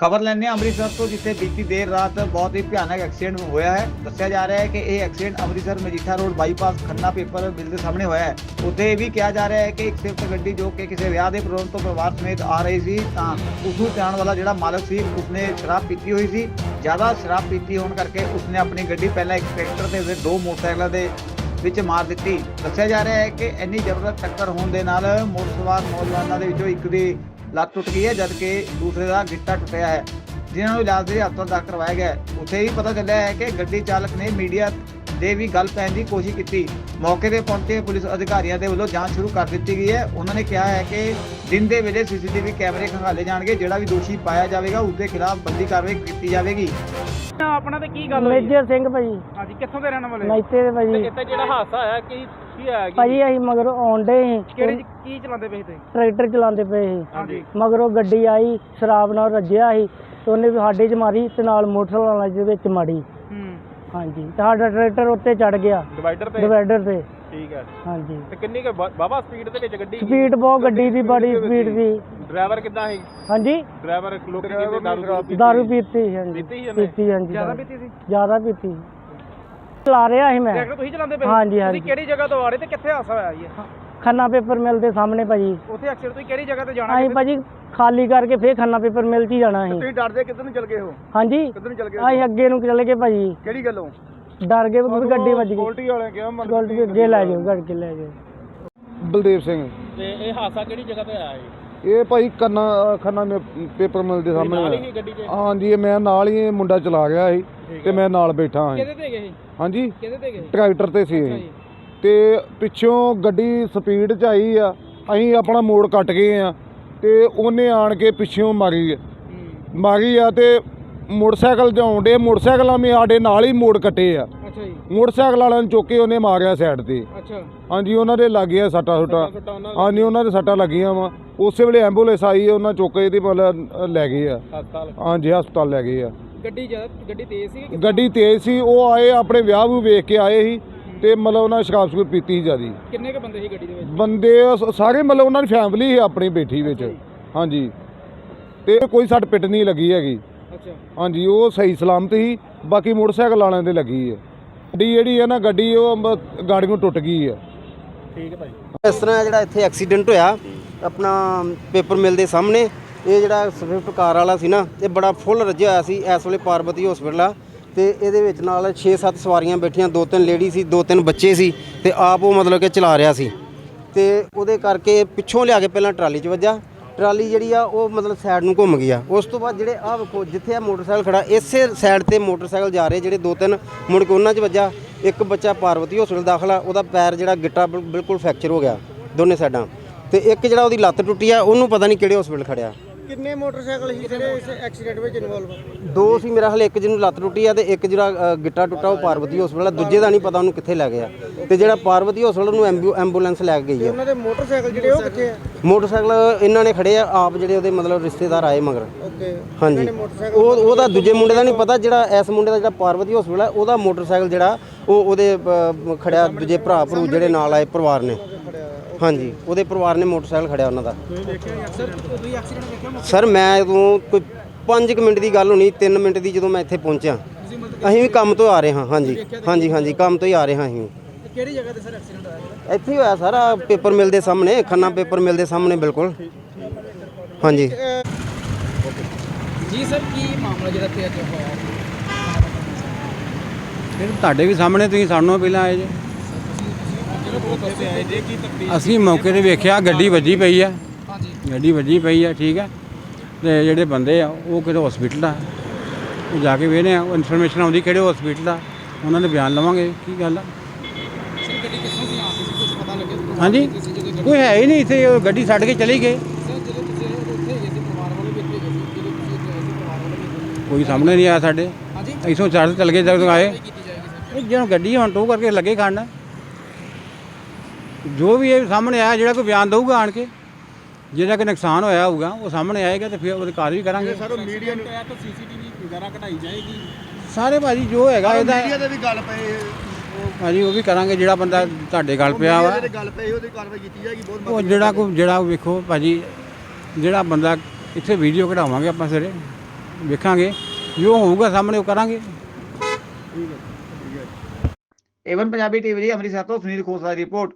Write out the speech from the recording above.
ਖਬਰ ਲੈਣੇ ਅੰਮ੍ਰਿਤਸਰ ਤੋਂ, ਜਿੱਥੇ ਬੀਤੀ ਦੇਰ ਰਾਤ ਬਹੁਤ ਹੀ ਭਿਆਨਕ ਐਕਸੀਡੈਂਟ ਹੋਇਆ ਹੈ। ਦੱਸਿਆ ਜਾ ਰਿਹਾ ਹੈ ਕਿ ਇਹ accident Amritsar Majitha road bypass Khanna paper mill ਦੇ ਸਾਹਮਣੇ ਹੋਇਆ ਹੈ। ਉੱਥੇ ਇਹ ਵੀ ਕਿਹਾ ਜਾ ਰਿਹਾ ਹੈ ਕਿ ਇੱਕ ਸਵਿਫਟ ਗੱਡੀ ਜੋ ਕਿ ਕਿਸੇ ਵਿਆਹ ਦੇ ਪ੍ਰੋਗਰਾਮ ਤੋਂ ਪਰਿਵਾਰ ਸਮੇਤ ਆ ਰਹੀ ਸੀ, ਤਾਂ ਉਸ ਨੂੰ ਚਲਾਉਣ ਵਾਲਾ ਜਿਹੜਾ ਮਾਲਕ ਸੀ, ਉਸਨੇ ਸ਼ਰਾਬ ਪੀਤੀ ਹੋਈ ਸੀ। ਜ਼ਿਆਦਾ ਸ਼ਰਾਬ ਪੀਤੀ ਹੋਣ ਕਰਕੇ ਉਸਨੇ ਆਪਣੀ ਗੱਡੀ ਪਹਿਲਾਂ ਇੱਕ ਟਰੈਕਟਰ ਤੇ ਫਿਰ ਦੋ ਮੋਟਰਸਾਈਕਲਾਂ ਦੇ ਵਿੱਚ ਮਾਰ ਦਿੱਤੀ। ਦੱਸਿਆ ਜਾ ਰਿਹਾ ਹੈ ਕਿ ਇੰਨੀ ਜ਼ਬਰਦਸਤ ਟੱਕਰ ਹੋਣ ਦੇ ਨਾਲ ਮੋਟਰ ਸਵਾਰ ਨੌਜਵਾਨਾਂ ਦੇ ਵਿੱਚੋਂ ਇੱਕ ਦੀ ਲੱਤ ਟੁੱਟ ਗਈ ਹੈ ਜਦਕਿ ਦੂਸਰੇ ਦਾ ਗਿੱਟਾ ਟੁੱਟਿਆ ਹੈ। ਜਿਨ੍ਹਾਂ ਨੂੰ ਇਲਾਜ ਲਈ ਹਸਪਤਾਲ ਦਾਖਲ ਕਰਵਾਇਆ ਗਿਆ। ਉੱਥੇ ਹੀ ਪਤਾ ਚੱਲਿਆ ਹੈ ਕਿ ਗੱਡੀ ਚਾਲਕ ਨੇ ਮੀਡੀਆ ਦੇ ਵੀ ਗੱਲ ਪੈਣ ਦੀ ਕੋਸ਼ਿਸ਼ ਕੀਤੀ। ਮੌਕੇ ਤੇ ਪਹੁੰਚੇ ਪੁਲਿਸ ਅਧਿਕਾਰੀਆਂ ਦੇ ਵੱਲੋਂ ਜਾਂਚ ਸ਼ੁਰੂ ਕਰ ਦਿੱਤੀ ਗਈ ਹੈ। ਉਹਨਾਂ ਨੇ ਕਿਹਾ ਹੈ ਕਿ ਦਿਨ ਦੇ ਵੇਲੇ ਸੀਸੀਟੀਵੀ ਕੈਮਰੇ ਖੰਗਾਲੇ ਜਾਣਗੇ। ਜਿਹੜਾ ਵੀ ਦੋਸ਼ੀ ਪਾਇਆ ਜਾਵੇਗਾ ਉਸ ਦੇ ਖਿਲਾਫ ਬੰਦੀ ਕਾਰਵਾਈ ਕੀਤੀ ਜਾਵੇਗੀ। ਆਪਣਾ ਤੇ ਕੀ ਗੱਲ ਹੋਈ? ਮੇਜਰ ਸਿੰਘ ਭਾਜੀ। ਹਾਂਜੀ ਕਿੱਥੋਂ ਦੇ ਰਹਿਣ ਵਾਲੇ? ਨਾਈਤੇ ਦੇ ਭਾਜੀ। ਇੱਥੇ ਜਿਹੜਾ ਹਾਦਸਾ ਹੋਇਆ ਕੀ ਕੀ ਹੋਇਆ ਕੀ? ਭਾਜੀ ਅਸੀਂ ਮਗਰੋਂ ਆਉਂਦੇ ਸੀ। ਕਿਹੜੇ ਕੀ ਚਲਾਉਂਦੇ ਪਏ ਸੀ ਟਰੈਕਟਰ ਚਲਾਉਂਦੇ ਪਏ ਸੀ। ਹਾਂਜੀ। ਮਗਰੋਂ ਗੱਡੀ ਆਈ ਸ਼ਰਾਬ ਨਾਲ ਰੱਜਿਆ ਸੀ ਤੇ ਉਹਨੇ ਵੀ ਸਾਡੇ 'ਚ ਮਾਰੀ ਤੇ ਨਾਲ ਮੋਟਰਸਾਈਕਲ ਵਾਲਾ ਦੇ ਵਿੱਚ ਮਾਰੀ। ਹੂੰ। ਹਾਂਜੀ। ਤੇ ਸਾਡਾ ਟਰੈਕਟਰ ਉੱਤੇ ਚੜ ਗਿਆ। ਡਿਵਾਈਡਰ ਤੇ? ਡਿਵਾਈਡਰ ਤੇ। ਠੀਕ ਹੈ ਹਾਂਜੀ। ਤੇ ਕਿੰਨੀ ਕੁ ਬਾਬਾ ਸਪੀਡ ਦੇ ਵਿੱਚ ਗੱਡੀ ਸਪੀਡ ਬਹੁਤ ਗੱਡੀ ਦੀ ਬੜੀ ਸਪੀਡ ਸੀ? ਡਰਾਈਵਰ ਕਿੱਦਾਂ ਸੀ? ਹਾਂਜੀ। ਡਰਾਈਵਰ ਲੋਕ ਕਿਤੇ ਦਾਰੂ ਪੀਤੀ ਦਾਰੂ ਪੀਤੀ ਸੀ, ਹਾਂਜੀ। ਪੀਤੀ ਹਾਂਜੀ। ਜ਼ਿਆਦਾ। ਪੀਤੀ ਸੀ? ਜ਼ਿਆਦਾ ਪੀਤੀ। ਸੀ। ਚਲਾ ਰਿਹਾ ਸੀ ਮੈਂ। ਟਰੈਕਟਰ ਤੁਸੀਂ ਚਲਾਉਂਦੇ ਪਏ ਹਾਂਜੀ, ਹਾਂਜੀ। ਤੁਸੀਂ ਕਿਹੜੀ ਜਗ੍ਹਾ ਤੋਂ ਆ ਰਹੇ ਤੇ ਕਿੱਥੇ ਹਾਦਸਾ ਹੋਇਆ ਜੀ ਇਹ? ਖੰਨਾ ਪੇਪਰ ਮਿਲ ਦੇ ਸਾਹਮਣੇ ਭਾਜੀ। ਉੱਥੇ ਐਕਸੀਡੈਂਟ ਤੁਸੀਂ ਕਿਹੜੀ ਜਗ੍ਹਾ ਤੇ ਜਾਣਾ ਅਸੀਂ ਭਾਜੀ ਖਾਲੀ ਕਰਕੇ ਫੇਰ ਖੰਨਾ ਪੇਪਰ ਮਿਲ 'ਚ ਹੀ ਜਾਣਾ ਸੀ। ਤੁਸੀਂ ਡਰਦੇ ਕਿੱਧਰ ਨੂੰ ਚਲ ਗਏ ਹੋ? ਹਾਂਜੀ ਕਿੱਧਰ ਨੂੰ ਚਲ ਗਏ ਅਸੀਂ ਅੱਗੇ ਨੂੰ ਚਲੇ ਗਏ ਭਾਜੀ। ਕਿਹੜੀ ਗੱਲੋਂ? ਡਰ ਗਏ ਵੀ ਗੱਡੀ ਵੱਜ ਗਈ। ਸਕਿਉਰਟੀ ਵਾਲਿਆਂ ਕਿਹਾ ਮਤਲਬ ਗੋਲਟੀ ਅੱਗੇ ਲੈ ਜਾਓ ਗੱਡ ਕੇ ਲੈ ਜਾਓ। ਬਲਦੇਵ ਸਿੰਘ। ਤੇ ਇਹ ਹਾਦਸਾ ਕਿਹੜੀ ਜਗ੍ਹਾ ਤੇ ਆਇਆ ਜੀ? ਇਹ ਭਾਈ ਕੰਨਾ ਖੰਨਾ ਮੇ ਪੇਪਰ ਮਿਲ ਦੇ ਸਾਹਮਣੇ ਹੀ ਹੋਇਆ। ਗੱਡੀ ਹਾਂਜੀ ਇਹ ਮੈਂ ਨਾਲ ਹੀ ਇਹ ਮੁੰਡਾ ਚਲਾ ਗਿਆ ਸੀ। ਤੇ ਮੈਂ ਨਾਲ ਬੈਠਾ ਹਾਂ ਕਿਹਦੇ ਤੇ ਗਏ ਹਾਂਜੀ। ਕਿਹਦੇ ਤੇ ਗਏ ਟਰੈਕਟਰ ਤੇ ਸੀ ਅੱਛਾ ਤੇ ਪਿੱਛੋਂ ਗੱਡੀ ਸਪੀਡ 'ਚ ਆਈ ਆ। ਅਸੀਂ ਆਪਣਾ ਮੋੜ ਕੱਟ ਗਏ ਆ। ਤੇ ਉਹਨੇ ਆਣ ਕੇ ਪਿੱਛੋਂ ਮਾਰੀ। ਹੂੰ। ਮਾਰੀ ਆ ਤੇ ਮੋਟਰਸਾਈਕਲ ਤੇ ਆਉਂਦੇ ਮੋਟਰਸਾਈਕਲਾਂ ਮੇ ਸਾਡੇ ਨਾਲ ਹੀ ਮੋੜ ਕੱਟੇ ਆ। ਅੱਛਾ ਜੀ। ਮੋਟਰਸਾਈਕਲ ਵਾਲਿਆਂ ਨੂੰ ਚੁੱਕ ਕੇ ਉਹਨੇ ਮਾਰਿਆ ਸਾਈਡ ਤੇ। ਅੱਛਾ। ਹਾਂਜੀ ਉਹਨਾਂ ਦੇ ਲੱਗ ਗਿਆ ਸੱਟਾ ਸੁੱਟਾ। ਸੁੱਟਾਂ ਉਹਨਾਂ ਹਾਂਜੀ ਉਹਨਾਂ ਦੇ ਸੱਟਾਂ ਲੱਗੀਆਂ ਵਾ। ਉਸੇ ਵੇਲੇ ਐਂਬੂਲੈਂਸ ਆਈ ਉਹਨਾਂ ਚੁੱਕ ਕੇ ਇਹਦੀ ਮਤਲਬ ਲੈ ਗਏ ਆ। ਹਸਪਤਾਲ। ਹਾਂਜੀ ਹਸਪਤਾਲ ਲੈ ਗਏ ਆ। ਗੱਡੀ ਜ਼ਿਆਦਾ ਗੱਡੀ ਤੇਜ਼ ਸੀ ਗੱਡੀ ਤੇਜ਼ ਸੀ ਉਹ ਆਏ ਆਪਣੇ ਵਿਆਹ ਨੂੰ ਵੇਖ ਕੇ ਆਏ ਸੀ ਤੇ ਮਤਲਬ ਉਹਨਾਂ ਸ਼ਰਾਬ ਸ਼ੁਰੂ ਪੀਤੀ ਸੀ ਜਿਆਦੀ। ਕਿੰਨੇ ਕ ਬੰਦੇ ਸੀ ਗੱਡੀ ਦੇ ਵਿੱਚ? ਬੰਦੇ ਸ- ਸਾਰੇ ਮਤਲਬ ਉਹਨਾਂ ਦੀ ਫੈਮਿਲੀ ਸੀ ਆਪਣੀ ਬੈਠੀ ਵਿੱਚ। ਹਾਂਜੀ। ਤੇ ਕੋਈ ਸੱਟ ਪਿੱਟ ਨਹੀਂ ਲੱਗੀ ਹੈਗੀ। ਅੱਛਾ। ਹਾਂਜੀ ਉਹ ਸਹੀ ਸਲਾਮਤ ਸੀ ਬਾਕੀ ਮੋਟਰਸਾਈਕਲ ਵਾਲਿਆਂ ਦੇ ਲੱਗੀ ਹੈ। ਗੱਡੀ ਜਿਹੜੀ ਹੈ ਨਾ ਗੱਡੀ ਉਹ ਮ- ਗਾੜੀਆਂ ਟੁੱਟ ਗਈ ਹੈ। ਠੀਕ ਹੈ ਭਾਈ ਇਸ ਤਰ੍ਹਾਂ ਜਿਹੜਾ ਇੱਥੇ ਐਕਸੀਡੈਂਟ ਹੋਇਆ ਆਪਣਾ ਪੇਪਰ ਮਿਲ ਦੇ ਸਾਹਮਣੇ ਇਹ ਜਿਹੜਾ ਸਵਿਫਟ ਕਾਰ ਵਾਲਾ ਸੀ ਨਾ, ਇਹ ਬੜਾ ਫੁੱਲ ਰੱਜਿਆ ਹੋਇਆ ਸੀ ਇਸ ਵੇਲੇ ਪਾਰਬਤੀ ਹਸਪੀਟਲ ਆ। ਤੇ ਇਹਦੇ ਵਿੱਚ ਨਾਲ 6-7 ਸਵਾਰੀਆਂ ਬੈਠੀਆਂ ਦੋ ਤਿੰਨ ਲੇਡੀ ਸੀ ਦੋ ਤਿੰਨ ਬੱਚੇ ਸੀ ਤੇ ਆਪ ਉਹ ਮਤਲਬ ਕਿ ਚਲਾ ਰਿਹਾ ਸੀ। ਤੇ ਉਹਦੇ ਕਰਕੇ ਪਿੱਛੋਂ ਲਿਆ ਕੇ ਪਹਿਲਾਂ ਟਰਾਲੀ 'ਚ ਵੱਜਾ। ਟਰਾਲੀ ਜਿਹੜੀ ਆ, ਉਹ ਮਤਲਬ ਸਾਈਡ ਨੂੰ ਘੁੰਮ ਗਈ ਆ। ਉਸ ਤੋਂ ਬਾਅਦ ਜਿਹੜੇ ਆ ਵੇਖੋ, ਜਿੱਥੇ ਆ ਮੋਟਰਸਾਈਕਲ ਖੜਾ, ਇਸੇ ਸਾਈਡ ਤੇ ਮੋਟਰਸਾਈਕਲ ਜਾ ਰਹੇ ਜਿਹੜੇ ਦੋ ਤਿੰਨ ਮੁੜ ਕੇ ਉਹਨਾਂ 'ਚ ਵੱਜਾ। ਇੱਕ ਬੱਚਾ ਪਾਰਵਤੀ ਹਸਪੀਟਲ ਦਾਖਲਾ ਉਹਦਾ ਪੈਰ ਜਿਹੜਾ ਗਿੱਟਾ ਬਿਲਕੁਲ ਫ੍ਰੈਕਚਰ ਹੋ ਗਿਆ ਦੋਨੇ ਸਾਈਡਾਂ। ਤੇ ਇੱਕ ਜਿਹੜਾ ਉਹਦੀ ਲੱਤ ਟੁੱਟੀ ਆ, ਉਹਨੂੰ ਪਤਾ ਨਹੀਂ ਕਿਹੜੇ ਹਸਪੀਟਲ ਖੜਿਆ। ਕਿੰਨੇ ਮੋਟਰਸਾਈਕਲ ਸੀ ਜਿਹੜੇ ਇਸ ਐਕਸੀਡੈਂਟ ਵਿੱਚ ਇਨਵੋਲਵ ਦੋ ਸੀ ਮੇਰਾ ਹਲੇ ਇੱਕ ਜਿਹਨੂੰ ਲੱਤ ਟੁੱਟੀ ਆ ਤੇ ਇੱਕ ਜਿਹੜਾ ਗਿੱਟਾ ਟੁੱਟਾ ਉਹ ਪਾਰਵਤੀ ਹਸਪੀਟਲ ਆ। ਦੂਜੇ ਦਾ ਨਹੀਂ ਪਤਾ ਉਹਨੂੰ ਕਿੱਥੇ ਲੈ ਗਿਆ। ਤੇ ਜਿਹੜਾ ਪਾਰਵਤੀ ਹਸਪੀਟਲ ਨੂੰ ਐਂਬੂ- ਐਂਬੂਲੈਂਸ ਲੈ ਕੇ ਗਈ ਆ। ਉਹਨਾਂ ਦੇ ਮੋਟਰਸਾਈਕਲ ਜਿਹੜੇ ਉਹ ਕਿੱਥੇ ਆ? ਮੋਟਰਸਾਈਕਲ ਇਹਨਾਂ ਨੇ ਖੜੇ ਆ ਆਪ ਜਿਹੜੇ ਉਹਦੇ ਮਤਲਬ ਰਿਸ਼ਤੇਦਾਰ ਆਏ ਮਗਰ। ਓਕੇ। ਹਾਂਜੀ। ਉਹ ਉਹਦਾ ਦੂਜੇ ਮੁੰਡੇ ਦਾ ਨਹੀਂ ਪਤਾ ਜਿਹੜਾ ਇਸ ਮੁੰਡੇ ਦਾ ਜਿਹੜਾ ਪਾਰਵਤੀ ਹਸਪੀਟਲ ਹੈ ਉਹਦਾ ਮੋਟਰਸਾਈਕਲ ਜਿਹੜਾ ਉਹ ਉਹਦੇ ਖੜਿਆ ਦੂਜੇ ਭਰਾ ਭਰੂ ਜਿਹੜੇ ਨਾਲ ਆਏ ਪਰਿਵਾਰ ਨੇ। ਹਾਂਜੀ। ਉਹਦੇ ਪਰਿਵਾਰ ਨੇ ਮੋਟਰਸਾਈਕਲ ਖੜਿਆ ਉਹਨਾਂ ਦਾ। ਸਰ ਮੈਂ ਉਦੋਂ ਕੋਈ 5 ਮਿੰਟ ਦੀ ਗੱਲ ਹੋਣੀ 3 ਮਿੰਟ ਦੀ ਜਦੋਂ ਮੈਂ ਇੱਥੇ ਪਹੁੰਚਿਆ। ਅਸੀਂ ਵੀ ਕੰਮ ਤੋਂ ਆ ਰਹੇ ਹਾਂ ਹਾਂਜੀ। ਹਾਂਜੀ ਹਾਂਜੀ ਕੰਮ ਤੋਂ ਹੀ ਆ ਰਹੇ ਹਾਂ ਅਸੀਂ। ਕਿਹੜੀ ਜਗ੍ਹਾ ਤੇ ਸਰ ਐਕਸੀਡੈਂਟ ਹੋਇਆ? ਇੱਥੇ ਹੀ ਹੋਇਆ ਸਾਰਾ ਪੇਪਰ ਮਿਲ ਦੇ ਸਾਹਮਣੇ ਖੰਨਾ ਪੇਪਰ ਮਿਲ ਦੇ ਸਾਹਮਣੇ ਬਿਲਕੁਲ। ਹਾਂਜੀ। ਜੀ ਸਰ ਕੀ ਮਾਮਲਾ ਜਿਹੜਾ ਤੇ ਅੱਜ ਹੋਇਆ? ਫਿਰ ਤੁਹਾਡੇ ਵੀ ਸਾਹਮਣੇ ਤੁਸੀਂ ਸਾਨੂੰ ਪਹਿਲਾਂ ਆਏ ਜੇ। ਅਸੀਂ ਮੌਕੇ ਤੇ ਵੇਖਿਆ ਗੱਡੀ ਵੱਜੀ ਪਈ ਆ। ਹਾਂਜੀ। ਗੱਡੀ ਵੱਜੀ ਪਈ ਆ ਠੀਕ ਆ। ਤੇ ਜਿਹੜੇ ਬੰਦੇ ਆ ਉਹ ਕਿਹੜੇ ਹਸਪੀਟਲ ਆ? ਉਹ ਜਾ ਕੇ ਵੇਖਦੇ ਆ ਇਨਫੋਰਮੇਸ਼ਨ ਆਉਂਦੀ ਕਿਹੜੇ ਹਸਪੀਟਲ ਆ? ਉਹਨਾਂ ਦੇ ਬਿਆਨ ਲਵਾਂਗੇ ਕੀ ਗੱਲ ਆ? ਹਾਂਜੀ। ਕੋਈ ਹੈ ਹੀ ਨਹੀਂ ਇੱਥੇ ਉਹ ਗੱਡੀ ਛੱਡ ਕੇ ਚਲੀ ਗਏ। ਕੋਈ ਸਾਹਮਣੇ ਨਹੀਂ ਆਇਆ ਸਾਡੇ। ਹਾਂਜੀ। ਇਥੋਂ ਚਾਰ ਚੱਲ ਗਏ ਜਦੋਂ ਆਏ। ਇਹ ਜਦੋਂ ਗੱਡੀ ਹੁਣ ਟੋ ਕਰਕੇ ਲੱਗੇ ਖੜਨ। ਜੋ ਵੀ ਇਹ ਸਾਹਮਣੇ ਆਇਆ ਜਿਹੜਾ ਕੋਈ ਬਿਆਨ ਦਊਗਾ ਆਣ ਕੇ ਜਿਹੜਾ ਕਿ ਨੁਕਸਾਨ ਹੋਇਆ ਹੋਊਗਾ ਉਹ ਸਾਹਮਣੇ ਆਏਗਾ ਤੇ ਫਿਰ ਉਹਦੀ ਕਾਰਵਾਈ ਕਰਾਂਗੇ। ਸਰ ਮੀਡੀਆ ਨੂੰ ਤਾਂ ਸੀਸੀਟੀਵੀ ਵਗੈਰਾ ਕਢਾਈ ਜਾਏਗੀ। ਸਾਰੇ ਭਾਜੀ ਜੋ ਹੈਗਾ ਇਹਦਾ ਮੀਡੀਆ ਦੇ ਵੀ ਗੱਲ ਪਏ ਭਾਜੀ ਉਹ ਵੀ ਕਰਾਂਗੇ ਜਿਹੜਾ ਬੰਦਾ ਤੁਹਾਡੇ ਗੱਲ ਪਿਆ ਵਾ। ਗੱਲ ਪਈ ਉਹਦੀ ਕਾਰਵਾਈ ਕੀਤੀ ਜਾਏਗੀ ਬਹੁਤ ਉਹ ਜਿਹੜਾ ਕੋ ਜਿਹੜਾ ਵੇਖੋ ਭਾਜੀ ਜਿਹੜਾ ਬੰਦਾ ਇੱਥੇ ਵੀਡੀਓ ਕਢਾਵਾਂਗੇ ਆਪਾਂ ਸਵੇਰੇ ਵੇਖਾਂਗੇ ਜੋ ਹੋਊਗਾ ਸਾਹਮਣੇ ਉਹ ਕਰਾਂਗੇ। ਏਵਨ ਪੰਜਾਬੀ ਟੀਵੀ ਲਈ ਅੰਮ੍ਰਿਤਸਰ ਤੋਂ ਸੁਨੀਲ ਖੋਸਲਾ ਦੀ ਰਿਪੋਰਟ।